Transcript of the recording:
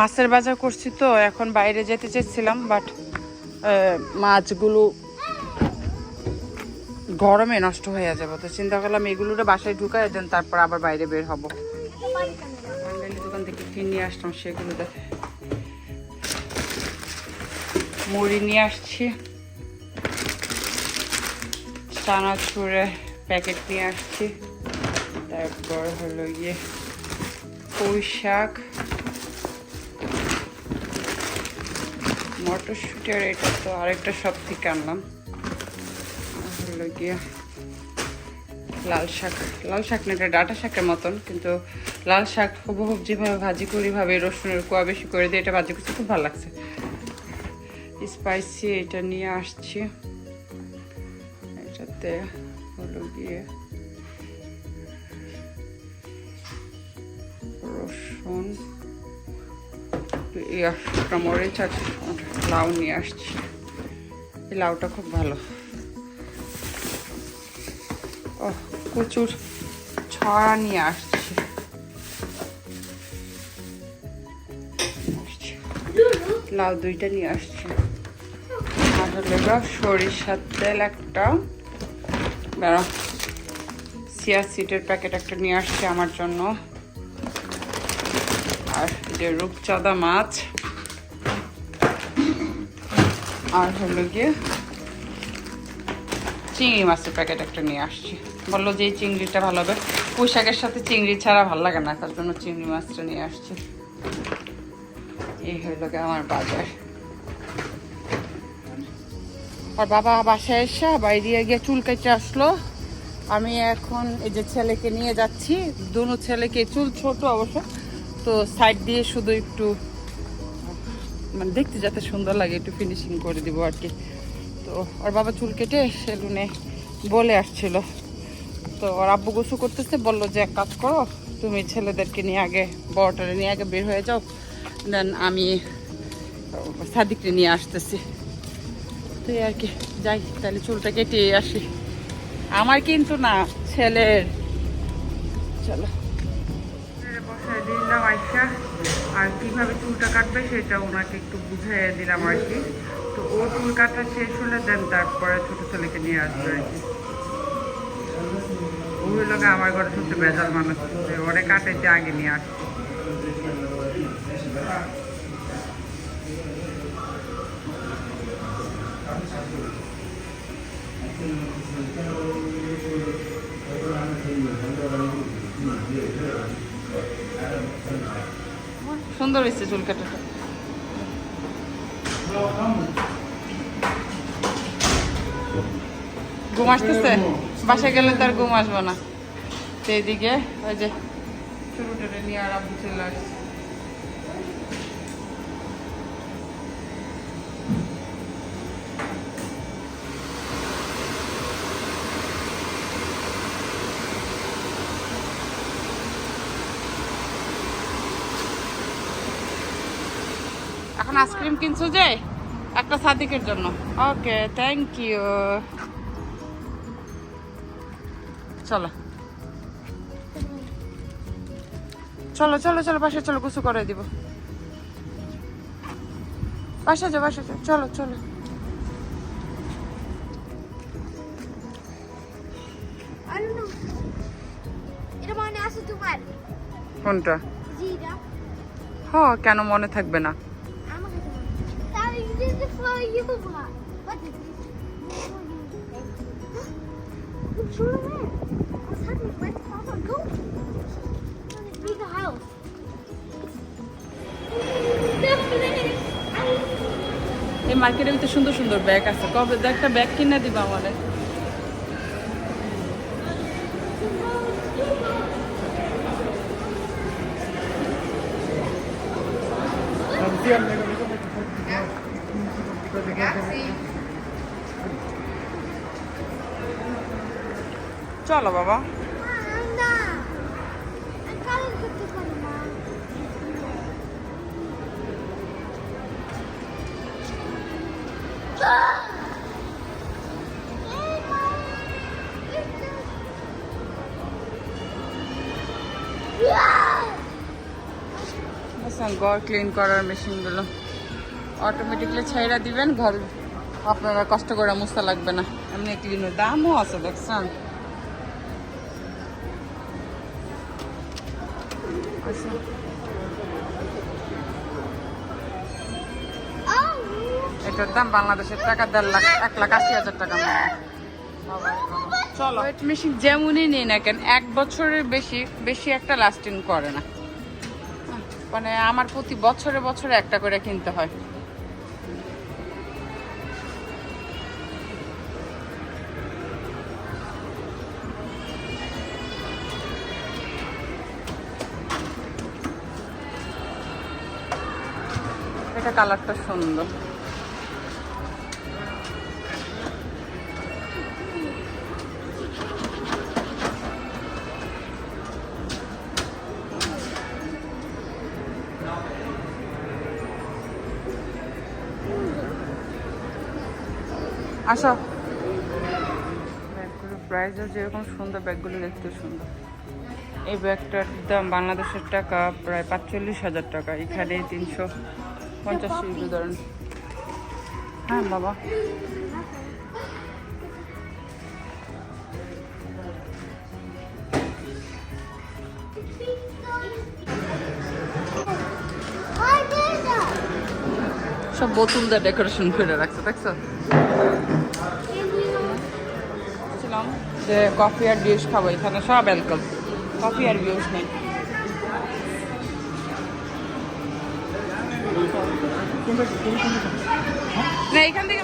মাছের বাজার করছি তো, এখন বাইরে যেতে চেয়েছিলাম বাট মাছগুলো গরমে নষ্ট হয়ে যাবে। তো চিন্তা করলাম এগুলোরে বাসায় ঢুকাই দেন, তারপর আবার বাইরে বের হব। দোকান থেকে কি নিয়ে আসলাম সেগুলো মুড়ি নিয়ে আসছি। চানাচুরে প্যাকেট নিয়ে আসছি। তারপর হলো গিয়ে পুঁই শাক মটরশুঁটি আর এটা তো আরেকটা সব থেকে আনলাম। হলো গিয়ে লাল শাক। লাল শাক না, এটা ডাটা শাকের মতন, কিন্তু লাল শাক হুবহুব যেভাবে ভাজি করি ভাবে রসুনের কোয়া বেশি করে দিয়ে এটা ভাজি করছি, খুব ভালো লাগছে। স্পাইসি এটা নিয়ে আসছি। এটাতে হলো গিয়ে রসুন মরিচ আর লাউ নিয়ে আসছি। এই লাউটা খুব ভালো। ও প্রচুর ছড়া নিয়ে আসছি। লাউ দুইটা নিয়ে আসছি। আর হলো সরিষার তেল একটা। দাঁড়া সিয়া সিটের প্যাকেট একটা নিয়ে আসছি আমার জন্য। আর যে রূপচাঁদা মাছ। আর হলো গিয়ে চিংড়ি মাছের প্যাকেট একটা নিয়ে আসছি। বলল যে এই চিংড়িটা ভালো হবে। পোশাকের সাথে চিংড়ি ছাড়া ভালো লাগে না, তার জন্য চিংড়ি মাছটা নিয়ে আসছি। এই হইল গিয়ে আমার বাজার। আর বাবা বাসায় এসে বাইরে গিয়ে চুল কেটে আসলো। আমি এখন এই যে ছেলেকে নিয়ে যাচ্ছি। দুনো ছেলেকে, চুল ছোট অবশ্য। তো সাইড দিয়ে শুধু একটু মানে দেখতে যাতে সুন্দর লাগে, একটু ফিনিশিং করে দিব আর কি। তো ওর বাবা চুল কেটে সেলুনে বলে আসছিল। তো ওর আব্বু গোসু করতেছে, বলল যে এক কাজ করো, তুমি ছেলেদেরকে নিয়ে আগে বড়টারে নিয়ে আগে বের হয়ে যাও, দেন আমি সাদিককে নিয়ে আসতেছি। তো আর কি, যাই, তাহলে চুলটা কেটে আসি। আমার কিন্তু না, ছেলের। চলো। আইসা। আর কীভাবে চুলটা কাটবে সেটা ওনাকে একটু বুঝিয়ে দিলাম আর কি। তো ও চুল কাটা শেষ হলে দেন তারপরে ছোটো ছেলেকে নিয়ে আসবে আর কি। ওই লোকে আমার ঘরে সবচেয়ে বেজাল মানুষ ওরে কাটাইতে আগে নিয়ে আসছে সুন্দর হয়েছে চুল কাটাটা ঘুম আসতেছে? বাসায় গেলে তার ঘুম আসব না। সেই এইদিকে ওই যে শুরুটা নিয়ে আর আব্বু চলে আসছে। আইসক্রিম কিনছো যে? একটা সাদিকের জন্য। ওকে থ্যাংক ইউ চলো। চলো চলো চলো বাসায় চলো গুছু করে দিব। বাসা যাও বাসা যাও। চলো চলো। কোনটা? হ কেন মনে থাকবে না। This for you মা What is this? খুব সুন্দর না What's happening? Where's Papa go? Leave the house. এই মার্কেটের ভিতরে সুন্দর সুন্দর ব্যাগ আছে কবে একটা ব্যাগ কিনে দিবা আমাদের চলো বাবা না আমি কালার করতে পারি না এই মা Yeah! দেখছেন ঘর ক্লিন করার মেশিনগুলো অটোমেটিকলি ছেড়ে দিবেন ঘর আপনারা কষ্ট করে মুছতে লাগবে না। এমনি ক্লিনের দামও আছে দেখছেন? এটার দাম বাংলাদেশের টাকা দেড় লাখ এক লাখ আশি হাজার টাকা চলো। ওয়েট মেশিন যেমনই নিই না কেন এক বছরের বেশি বেশি একটা লাস্টিং করে না। মানে আমার প্রতি বছরে বছরে একটা করে কিনতে হয়। এটা কালারটা সুন্দর। আসো। ব্যাগগুলো প্রাইসও যেরকম সুন্দর, ব্যাগগুলো দেখতে সুন্দর। এই ব্যাগটার দাম বাংলাদেশের টাকা প্রায় পাঁচচল্লিশ হাজার টাকা। এখানে তিনশো পঞ্চাশ ইউরো ধরেন হ্যাঁ বাবা I did that. সব বোতল দিয়ে ডেকোরেশন করে রাখছে দেখছ And you know, ছিলাম যে কফি আর জুস খাব এখানে সব অ্যালকোহল কফি আর জুস নেই না এখান থেকে